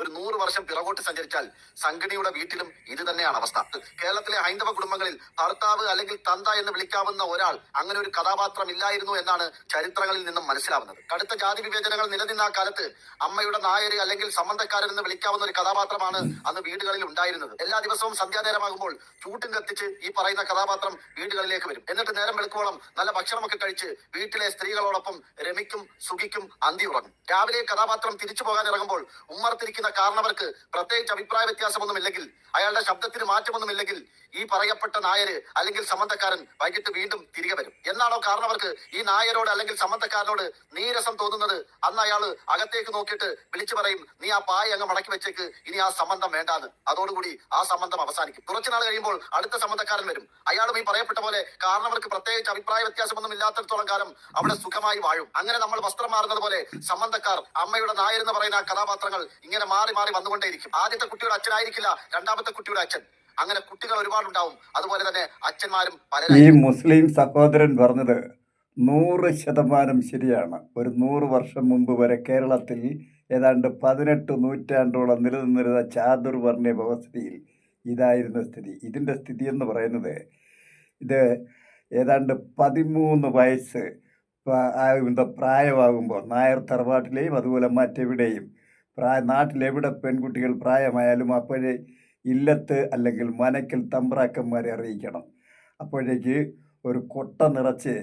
ഒരു നൂറ് വർഷം പിറകോട്ട് സഞ്ചരിച്ചാൽ സംഘടിയുടെ വീട്ടിലും ഇത് തന്നെയാണ് അവസ്ഥ. കേരളത്തിലെ ഹൈന്ദവ കുടുംബങ്ങളിൽ ഭർത്താവ് അല്ലെങ്കിൽ തന്ത എന്ന് വിളിക്കാവുന്ന ഒരാൾ അങ്ങനെ ഒരു കഥാപാത്രം ഇല്ലായിരുന്നു എന്നാണ് ചരിത്രങ്ങളിൽ നിന്നും മനസ്സിലാവുന്നത്. കടുത്ത ജാതി വിവേചനങ്ങൾ നിലനിന്ന കാലത്ത് അമ്മയുടെ നായര് അല്ലെങ്കിൽ സംബന്ധക്കാരൻ എന്ന് വിളിക്കാവുന്ന ഒരു കഥാപാത്രമാണ് അന്ന് വീടുകളിൽ ഉണ്ടായിരുന്നത്. എല്ലാ ദിവസവും സന്ധ്യാനേരമാകുമ്പോൾ ചൂട്ടും കത്തിച്ച് ഈ പറയുന്ന കഥാപാത്രം വീടുകളിലേക്ക് വരും. എന്നിട്ട് നേരം വെളുക്കോളം നല്ല ഭക്ഷണമൊക്കെ കഴിച്ച് വീട്ടിലെ സ്ത്രീകളോടൊപ്പം രമിക്കും സുഖിക്കും അന്തി ഉറങ്ങും. രാവിലെ കഥാപാത്രം തിരിച്ചു പോകാൻ ഇറങ്ങുമ്പോൾ ഉമ്മർത്തിരിക്കുന്ന കാരണവർക്ക് പ്രത്യേകിച്ച് അഭിപ്രായ വ്യത്യാസമൊന്നുമില്ലെങ്കിൽ അയാളുടെ ശബ്ദത്തിന് മാറ്റമൊന്നുമില്ലെങ്കിൽ ഈ പറയപ്പെട്ട നായര് അല്ലെങ്കിൽ സംബന്ധക്കാരൻ വൈകിട്ട് വീണ്ടും തിരികെ വരും. എന്നാണോ കാരണവർക്ക് ഈ നായരോട് അല്ലെങ്കിൽ സംബന്ധക്കാരനോട് നീരസം തോന്നുന്നത്? അന്ന് അയാൾ അകത്തേക്ക് നോക്കിയിട്ട് വിളിച്ചു പറയും നീ ആ പായ അങ്ങ് മടക്കി വെച്ചേക്ക് ഇനി ആ സംബന്ധം വേണ്ടാന്ന്. അതോടുകൂടി ആ സംബന്ധം അവസാനിക്കും. കുറച്ചു നാൾ കഴിയുമ്പോൾ അടുത്ത സംബന്ധക്കാരൻ വരും. അയാളും ഈ പറയപ്പെട്ട പോലെ കാരണവർക്ക് പ്രത്യേകിച്ച് അഭിപ്രായ വ്യത്യാസമൊന്നും ഇല്ലാത്തടത്തോളം കാലം അവിടെ സുഖമായി വാഴും. അങ്ങനെ നമ്മൾ വസ്ത്രം മാറുന്നത് പോലെ സംബന്ധക്കാർ അമ്മയുടെ നായരെന്ന് പറയുന്ന കഥാപാത്രങ്ങൾ ഇങ്ങനെ മാറി മാറി വന്നുകൊണ്ടേയിരിക്കും. ആദ്യത്തെ കുട്ടിയുടെ അച്ഛനായിരിക്കില്ല രണ്ടാമത്തെ കുട്ടിയുടെ അച്ഛൻ. അങ്ങനെ കുട്ടികൾ ഒരുപാടുണ്ടാവും. അതുപോലെ തന്നെ അച്ഛന്മാരും ഈ മുസ്ലിം സഹോദരൻ പറഞ്ഞത് നൂറ് ശതമാനം ശരിയാണ്. ഒരു നൂറ് വർഷം മുമ്പ് വരെ കേരളത്തിൽ ഏതാണ്ട് പതിനെട്ട് നൂറ്റാണ്ടോളം നിലനിന്നിരുന്ന ചാതുർവർണ വ്യവസ്ഥയിൽ ഇതായിരുന്ന സ്ഥിതി. ഇതിന്റെ സ്ഥിതി എന്ന് പറയുന്നത് ഇത് ഏതാണ്ട് പതിമൂന്ന് വയസ്സ് പ്രായമാകുമ്പോൾ നായർ തറവാട്ടിലെയും അതുപോലെ മറ്റെവിടെയും പ്രായ നാട്ടിലെവിടെ പെൺകുട്ടികൾ പ്രായമായാലും അപ്പോഴേ ഇല്ലത്ത് അല്ലെങ്കിൽ മനക്കിൽ തമ്പ്രാക്കന്മാരെ അറിയിക്കണം. അപ്പോഴേക്ക് ഒരു കൊട്ട നിറച്ച്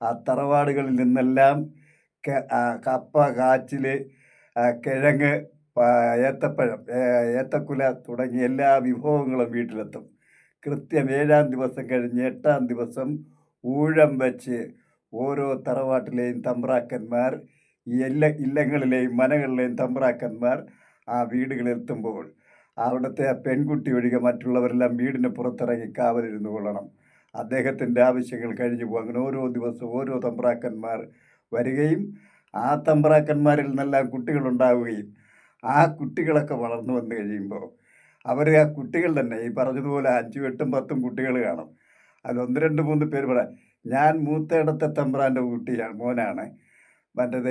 ആ തറവാടുകളിൽ നിന്നെല്ലാം കപ്പ കാച്ചിൽ കിഴങ്ങ് ഏത്തപ്പഴം ഏത്തക്കുല തുടങ്ങിയ എല്ലാ വിഭവങ്ങളും വീട്ടിലെത്തും. കൃത്യം ഏഴാം ദിവസം കഴിഞ്ഞ് എട്ടാം ദിവസം ഊഴം വെച്ച് ഓരോ തറവാട്ടിലെയും തമ്പ്രാക്കന്മാർ ഈ എല്ലാ ഇല്ലങ്ങളിലെയും മനകളിലെയും തമ്പ്രാക്കന്മാർ ആ വീടുകളിലെത്തുമ്പോൾ അവിടുത്തെ ആ പെൺകുട്ടി ഒഴികെ മറ്റുള്ളവരെല്ലാം വീടിന് പുറത്തിറങ്ങി കാവലിരുന്നു കൊള്ളണം. അദ്ദേഹത്തിന്റെ ആവശ്യങ്ങൾ കഴിഞ്ഞു പോകും. അങ്ങനെ ഓരോ ദിവസവും ഓരോ തമ്പ്രാക്കന്മാർ വരികയും ആ തമ്പ്രാക്കന്മാരിൽ നിന്നെല്ലാം കുട്ടികളുണ്ടാവുകയും ആ കുട്ടികളൊക്കെ വളർന്നു വന്നു കഴിയുമ്പോൾ അവർ ആ കുട്ടികൾ തന്നെ ഈ പറഞ്ഞതുപോലെ അഞ്ചും എട്ടും പത്തും കുട്ടികൾ കാണും. അതിലൊന്ന് രണ്ട് മൂന്ന് പേര് പറയാം ഞാൻ മൂത്തയിടത്തെ തമ്പ്രാന്റെ കുട്ടിയാണ് മോനാണ്. മറ്റേത്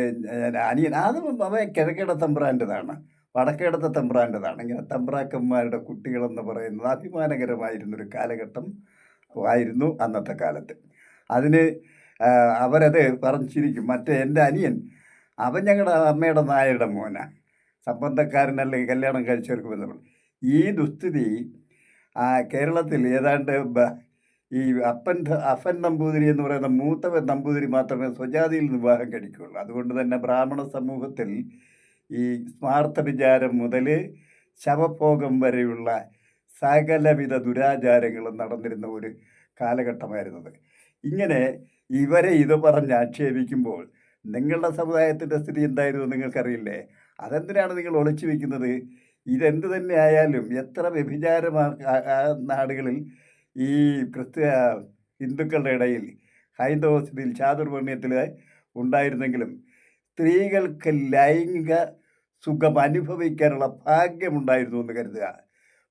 അനിയൻ. അത് അവൻ കിഴക്കേട തമ്പ്രാന്റെതാണ്. വടക്കേടത്തെ തമ്പ്രാന്റെതാണ്. ഇങ്ങനെ തമ്പ്രാക്കന്മാരുടെ കുട്ടികളെന്ന് പറയുന്നത് അഭിമാനകരമായിരുന്നൊരു കാലഘട്ടം ആയിരുന്നു അന്നത്തെ കാലത്ത്. അതിന് അവരത് പറഞ്ഞിരിക്കും മറ്റേ എന്റെ അനിയൻ അവൻ ഞങ്ങളുടെ അമ്മയുടെ നായരുടെ മോനാ. സംബന്ധക്കാരനല്ലെങ്കിൽ കല്യാണം കഴിച്ചവർക്ക് ബന്ധപ്പെട്ട ഈ ദുസ്ഥിതി കേരളത്തിൽ ഏതാണ്ട് ഈ അപ്പൻ അപ്പൻ നമ്പൂതിരി എന്ന് പറയുന്ന മൂത്തവൻ നമ്പൂതിരി മാത്രമേ സ്വജാതിയിൽ വിവാഹം കഴിക്കുകയുള്ളൂ. അതുകൊണ്ട് തന്നെ ബ്രാഹ്മണ സമൂഹത്തിൽ ഈ സ്മാർത്ഥ വിചാരം മുതൽ ശവഭോഗം വരെയുള്ള സകലവിധ ദുരാചാരങ്ങളും നടന്നിരുന്ന ഒരു കാലഘട്ടമായിരുന്നത്. ഇങ്ങനെ ഇവരെ ഇത് പറഞ്ഞ് ആക്ഷേപിക്കുമ്പോൾ നിങ്ങളുടെ സമുദായത്തിന്റെ സ്ഥിതി എന്തായിരുന്നു നിങ്ങൾക്കറിയില്ലേ? അതെന്തിനാണ് നിങ്ങൾ ഒളിച്ചു വെക്കുന്നത്? ഇതെന്ത് തന്നെ ആയാലും എത്ര വ്യഭിചാരമാ നാടുകളിൽ ഈ ക്രിസ്ത്യ ഹിന്ദുക്കളുടെ ഇടയിൽ ഹൈന്ദവ സ്ഥിതിയിൽ ചാതുർവർണയത്തിൽ ഉണ്ടായിരുന്നെങ്കിലും സ്ത്രീകൾക്ക് ലൈംഗിക സുഖം അനുഭവിക്കാനുള്ള ഭാഗ്യമുണ്ടായിരുന്നു എന്ന് കരുതുക.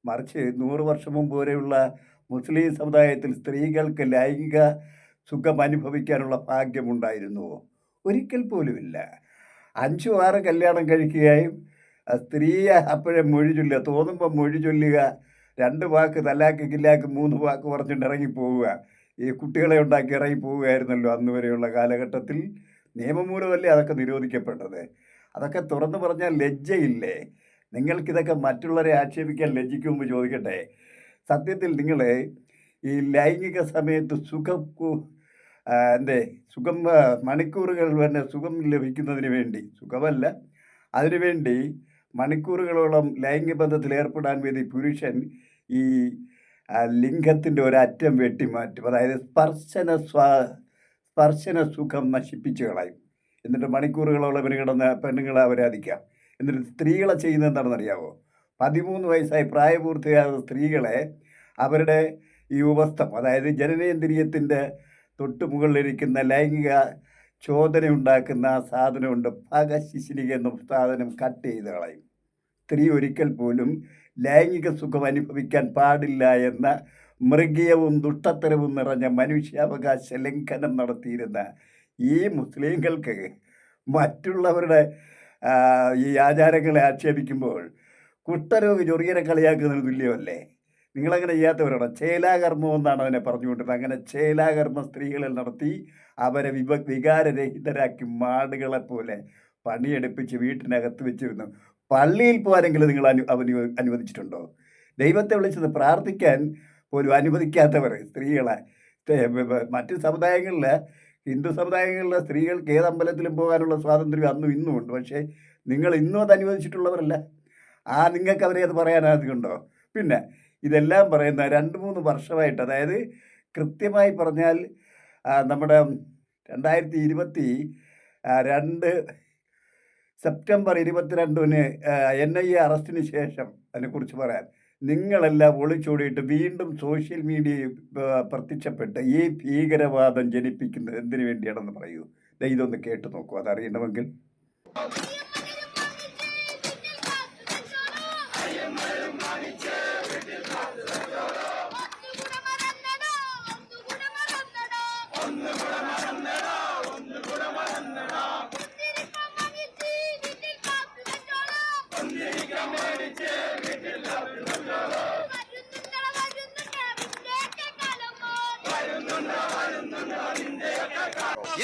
മറിച്ച് നൂറ് വർഷം മുമ്പ് വരെയുള്ള മുസ്ലിം സമുദായത്തിൽ സ്ത്രീകൾക്ക് ലൈംഗിക സുഖം അനുഭവിക്കാനുള്ള ഭാഗ്യമുണ്ടായിരുന്നു. ഒരിക്കൽ പോലുമില്ല. അഞ്ചു ആറ് കല്യാണം കഴിക്കുകയും സ്ത്രീയെ അപ്പോഴേ മൊഴി ചൊല്ലുക തോന്നുമ്പോൾ മൊഴി ചൊല്ലുക രണ്ട് വാക്ക് തലാക്ക് കില്ലാക്ക് മൂന്ന് വാക്ക് പറഞ്ഞിട്ട് ഇറങ്ങി പോവുക. ഈ കുട്ടികളെ ഉണ്ടാക്കി ഇറങ്ങി പോവുകയായിരുന്നല്ലോ അന്ന് വരെയുള്ള കാലഘട്ടത്തിൽ. നിയമമൂലമല്ലേ അതൊക്കെ നിരോധിക്കപ്പെട്ടത്? അതൊക്കെ തുറന്നു പറഞ്ഞാൽ ലജ്ജയില്ലേ? നിങ്ങൾക്കിതൊക്കെ മറ്റുള്ളവരെ ആക്ഷേപിക്കാൻ ലജ്ജിക്കുമ്പോൾ ചോദിക്കട്ടെ? സത്യത്തിൽ നിങ്ങൾ ഈ ലൈംഗിക സമയത്ത് സുഖം എന്റെ സുഖം മണിക്കൂറുകൾ തന്നെ സുഖം ലഭിക്കുന്നതിന് വേണ്ടി സുഖമല്ല അതിനുവേണ്ടി മണിക്കൂറുകളോളം ലൈംഗിക ബന്ധത്തിൽ ഏർപ്പെടാൻ വേണ്ടി പുരുഷൻ ഈ ലിംഗത്തിന്റെ ഒരറ്റം വെട്ടിമാറ്റും അതായത് സ്പർശന സ്വാ സ്പർശന സുഖം നശിപ്പിച്ചു കളയും. എന്നിട്ട് മണിക്കൂറുകളോളം ഇവർ കിടന്ന് പെണ്ണുങ്ങളെ അപരാധിക്കാം എന്നിട്ട് സ്ത്രീകളെ ചെയ്യുന്നത് എന്താണെന്നറിയാവോ? പതിമൂന്ന് വയസ്സായി പ്രായപൂർത്തിയായ സ്ത്രീകളെ അവരുടെ ഈ ഉപസ്ഥം അതായത് ജനനേന്ദ്രിയത്തിന്റെ തൊട്ട് മുകളിലിരിക്കുന്ന ലൈംഗിക ചോദന ഉണ്ടാക്കുന്ന സാധനമുണ്ട്. പകശിശിനിക എന്ന സാധനം കട്ട് ചെയ്ത് കളയും. സ്ത്രീ ഒരിക്കൽ പോലും ലൈംഗിക സുഖം അനുഭവിക്കാൻ പാടില്ല എന്ന മൃഗീയവും ദുഷ്ടത്തരവും നിറഞ്ഞ മനുഷ്യാവകാശ ലംഘനം നടത്തിയിരുന്ന ഈ മുസ്ലിങ്ങൾക്ക് മറ്റുള്ളവരുടെ ഈ ആചാരങ്ങളെ ആക്ഷേപിക്കുമ്പോൾ കുഷ്ഠരോഗി ചൊറിയനെ കളിയാക്കുന്നതിന് തുല്യമല്ലേ? നിങ്ങളങ്ങനെ ചെയ്യാത്തവരാണ്? ചേലാകർമ്മം എന്നാണ് അതിനെ പറഞ്ഞുകൊണ്ടിരുന്നത്. അങ്ങനെ ചേലാകർമ്മം സ്ത്രീകളിൽ നടത്തി അവരെ വിവ വികാരരഹിതരാക്കി മാടുകളെ പോലെ പണിയെടുപ്പിച്ച് വീട്ടിനകത്ത് വെച്ചിരുന്നു. പള്ളിയിൽ പോകാനെങ്കിലും നിങ്ങൾ അനു അവന് അനുവദിച്ചിട്ടുണ്ടോ? ദൈവത്തെ വിളിച്ചത് പ്രാർത്ഥിക്കാൻ പോലും അനുവദിക്കാത്തവർ സ്ത്രീകളെ മറ്റ് സമുദായങ്ങളിൽ ഹിന്ദു സമുദായങ്ങളിലെ സ്ത്രീകൾക്ക് ഏത് അമ്പലത്തിലും പോകാനുള്ള സ്വാതന്ത്ര്യം അന്നും ഇന്നും ഉണ്ട്. പക്ഷേ നിങ്ങൾ ഇന്നും അത് അനുവദിച്ചിട്ടുള്ളവരല്ല. ആ നിങ്ങൾക്ക് അവരെ അത് പറയാനാകുന്നുണ്ടോ പിന്നെ ഇതെല്ലാം പറയുന്ന രണ്ട് മൂന്ന് വർഷമായിട്ട് അതായത് കൃത്യമായി പറഞ്ഞാൽ നമ്മുടെ രണ്ടായിരത്തി ഇരുപത്തി രണ്ട് സെപ്റ്റംബർ ഇരുപത്തിരണ്ടിന് എൻ ഐ എ അറസ്റ്റിന് ശേഷം അതിനെക്കുറിച്ച് പറയാൻ. നിങ്ങളെല്ലാം ഒളിച്ചോടിയിട്ട് വീണ്ടും സോഷ്യൽ മീഡിയയിൽ പ്രത്യക്ഷപ്പെട്ട് ഈ ഭീകരവാദം ജനിപ്പിക്കുന്നത് എന്തിനു വേണ്ടിയാണെന്ന് പറയൂ. ഇതൊന്ന് കേട്ട് നോക്കൂ അതറിയണമെങ്കിൽ.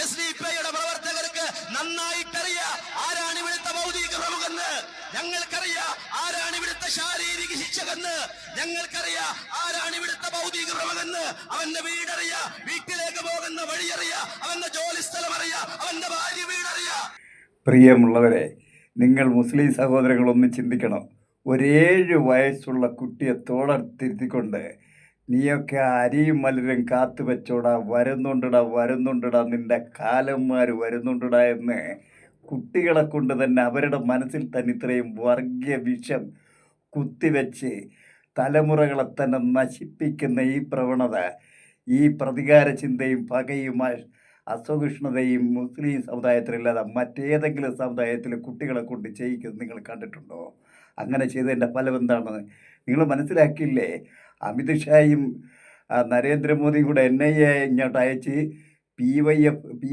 എസ് ഡി പി ഐയുടെ പ്രവർത്തകർക്ക് നന്നായിട്ടറിയാം ആരാണ് ഇവിടുത്തെ ഭൗതിക പ്രമുഖെന്ന്. ഞങ്ങൾക്കറിയാം ആരാണ് ഇവിടുത്തെ ശാരീരിക ശിക്ഷകെന്ന്. ഞങ്ങൾക്കറിയാം ആരാണ് ഇവിടുത്തെ ഭൗതിക പ്രമുഖെന്ന്. അവന്റെ വീടറിയാ വീട്ടിലേക്ക് പോകുന്ന വഴിയറിയാ അവന്റെ ജോലി സ്ഥലം അറിയാ അവന്റെ ഭാര്യ വീടറിയാ. പ്രിയമുള്ളവരെ നിങ്ങൾ മുസ്ലിം സഹോദരങ്ങളൊന്ന് ചിന്തിക്കണം. ഒരേഴ് വയസ്സുള്ള കുട്ടിയെ തോളത്തിരുത്തിക്കൊണ്ട് നീയൊക്കെ അരിയും മലരും കാത്തു വെച്ചോടാ വരുന്നുണ്ടടാ വരുന്നുണ്ടടാ നിന്റെ കാലന്മാർ വരുന്നുണ്ടടാ എന്ന് കുട്ടികളെ കൊണ്ട് തന്നെ അവരുടെ മനസ്സിൽ തന്നെ ഇത്രയും വർഗീയ വിഷം കുത്തിവെച്ച് തലമുറകളെ തന്നെ നശിപ്പിക്കുന്ന ഈ പ്രവണത ഈ പ്രതികാര ചിന്തയും പകയും അസഹിഷ്ണുതയും മുസ്ലിം സമുദായത്തിലല്ലാതെ മറ്റേതെങ്കിലും സമുദായത്തിൽ കുട്ടികളെ കൊണ്ട് ചെയ്യിക്കുന്നത് നിങ്ങൾ കണ്ടിട്ടുണ്ടോ? അങ്ങനെ ചെയ്തതിന്റെ ഫലം എന്താണ് നിങ്ങൾ മനസ്സിലാക്കിയില്ലേ? അമിത് ഷായും ആ, നരേന്ദ്രമോദിയും കൂടെ എൻ ഐ എ ഇങ്ങോട്ട് അയച്ച് P Y F P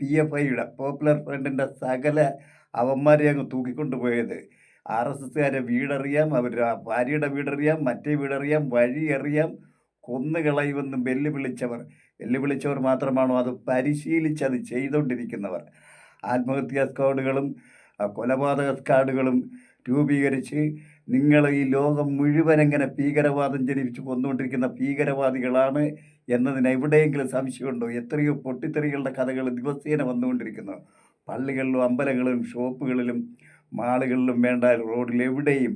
P F ഐയുടെ പോപ്പുലർ ഫ്രണ്ടിന്റെ സകല അവന്മാരെ അങ്ങ് തൂക്കിക്കൊണ്ട് പോയത് ആർ എസ് എസ്സുകാരെ വീടറിയാം അവരുടെ ഭാര്യയുടെ വീടറിയാം മറ്റേ വീടറിയാം വഴി അറിയാം കൊന്നുകളയുമെന്ന് വെല്ലുവിളിച്ചവർ. വെല്ലുവിളിച്ചവർ മാത്രമാണോ അത് പരിശീലിച്ച് അത് ചെയ്തുകൊണ്ടിരിക്കുന്നവർ? ആത്മഹത്യാ സ്ക്വാഡുകളും കൊലപാതക സ്ക്വാഡുകളും രൂപീകരിച്ച് നിങ്ങൾ ഈ ലോകം മുഴുവൻ എങ്ങനെ ഭീകരവാദം ജനിപ്പിച്ച് കൊന്നുകൊണ്ടിരിക്കുന്ന ഭീകരവാദികളാണ് എന്നതിന് എവിടെയെങ്കിലും സംശയമുണ്ടോ? എത്രയോ പൊട്ടിത്തെറികളുടെ കഥകൾ ദിവസേന വന്നുകൊണ്ടിരിക്കുന്നു. പള്ളികളിലും അമ്പലങ്ങളിലും ഷോപ്പുകളിലും മാളുകളിലും വേണ്ട റോഡിൽ എവിടെയും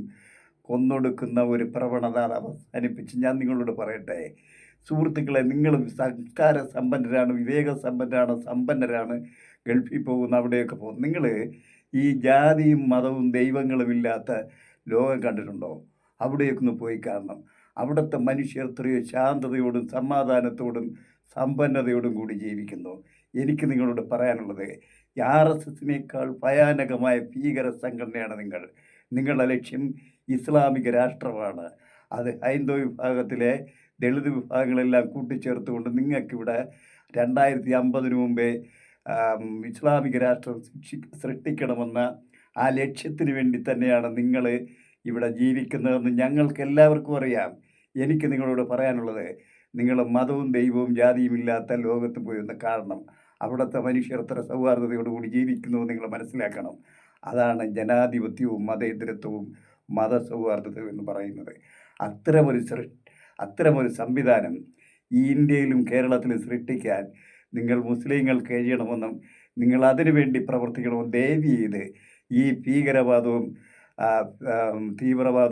കൊന്നൊടുക്കുന്ന ഒരു പ്രവണത അവസാനിപ്പിച്ച് ഞാൻ നിങ്ങളോട് പറയട്ടെ. സുഹൃത്തുക്കളെ നിങ്ങളും സംസ്കാര സമ്പന്നരാണ് വിവേക സമ്പന്നരാണ് സമ്പന്നരാണ് ഗൾഫിൽ പോകുന്ന അവിടെയൊക്കെ പോകും നിങ്ങൾ ഈ ജാതിയും മതവും ദൈവങ്ങളും ഇല്ലാത്ത ലോകം കണ്ടിട്ടുണ്ടോ? അവിടെയൊക്കെ പോയി കാരണം അവിടുത്തെ മനുഷ്യർ എത്രയോ ശാന്തതയോടും സമാധാനത്തോടും സമ്പന്നതയോടും കൂടി ജീവിക്കുന്നു. എനിക്ക് നിങ്ങളോട് പറയാനുള്ളത് ആർ എസ് എസിനേക്കാൾ ഭയാനകമായ ഭീകര സംഘടനയാണ് നിങ്ങൾ. നിങ്ങളുടെ ലക്ഷ്യം ഇസ്ലാമിക രാഷ്ട്രമാണ്. അത് ഹൈന്ദവ വിഭാഗത്തിലെ ദളിത് വിഭാഗങ്ങളെല്ലാം കൂട്ടിച്ചേർത്തുകൊണ്ട് നിങ്ങൾക്കിവിടെ രണ്ടായിരത്തി അമ്പതിനു മുമ്പേ ഇസ്ലാമിക രാഷ്ട്രം സൃഷ്ടിക്കണമെന്ന ആ ലക്ഷ്യത്തിന് വേണ്ടി തന്നെയാണ് നിങ്ങൾ ഇവിടെ ജീവിക്കുന്നതെന്ന് ഞങ്ങൾക്ക് എല്ലാവർക്കും അറിയാം. എനിക്ക് നിങ്ങളോട് പറയാനുള്ളത് നിങ്ങൾ മതവും ദൈവവും ജാതിയും ഇല്ലാത്ത ലോകത്ത് പോയി കാരണം അവിടുത്തെ മനുഷ്യർ എത്ര സൗഹാർദ്ദതയോടുകൂടി ജീവിക്കുന്നു നിങ്ങൾ മനസ്സിലാക്കണം. അതാണ് ജനാധിപത്യവും മതേതരത്വവും മതസൗഹാർദ്ദതയും എന്ന് പറയുന്നത്. അത്തരമൊരു സൃ അത്തരമൊരു സംവിധാനം ഈ ഇന്ത്യയിലും കേരളത്തിലും സൃഷ്ടിക്കാൻ നിങ്ങൾ മുസ്ലിങ്ങൾ കഴിയണമെന്നും നിങ്ങൾ അതിനുവേണ്ടി പ്രവർത്തിക്കണമെന്നും ദയവ് ചെയ്ത് ഈ ഭീകരവാദവും ആ,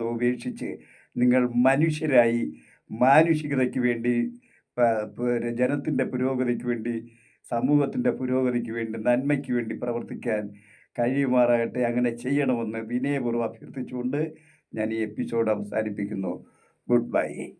ഉപേക്ഷിച്ച് നിങ്ങൾ മനുഷ്യരായി മാനുഷികതയ്ക്ക് വേണ്ടി ജനത്തിന്റെ പുരോഗതിക്ക് വേണ്ടി സമൂഹത്തിന്റെ പുരോഗതിക്ക് വേണ്ടി നന്മയ്ക്ക് വേണ്ടി പ്രവർത്തിക്കാൻ കഴിയുമാറാകട്ടെ അങ്ങനെ ചെയ്യണമെന്ന് വിനയപൂർവം അഭ്യർത്ഥിച്ചുകൊണ്ട് ഞാൻ ഈ എപ്പിസോഡ് അവസാനിപ്പിക്കുന്നു. Good bye.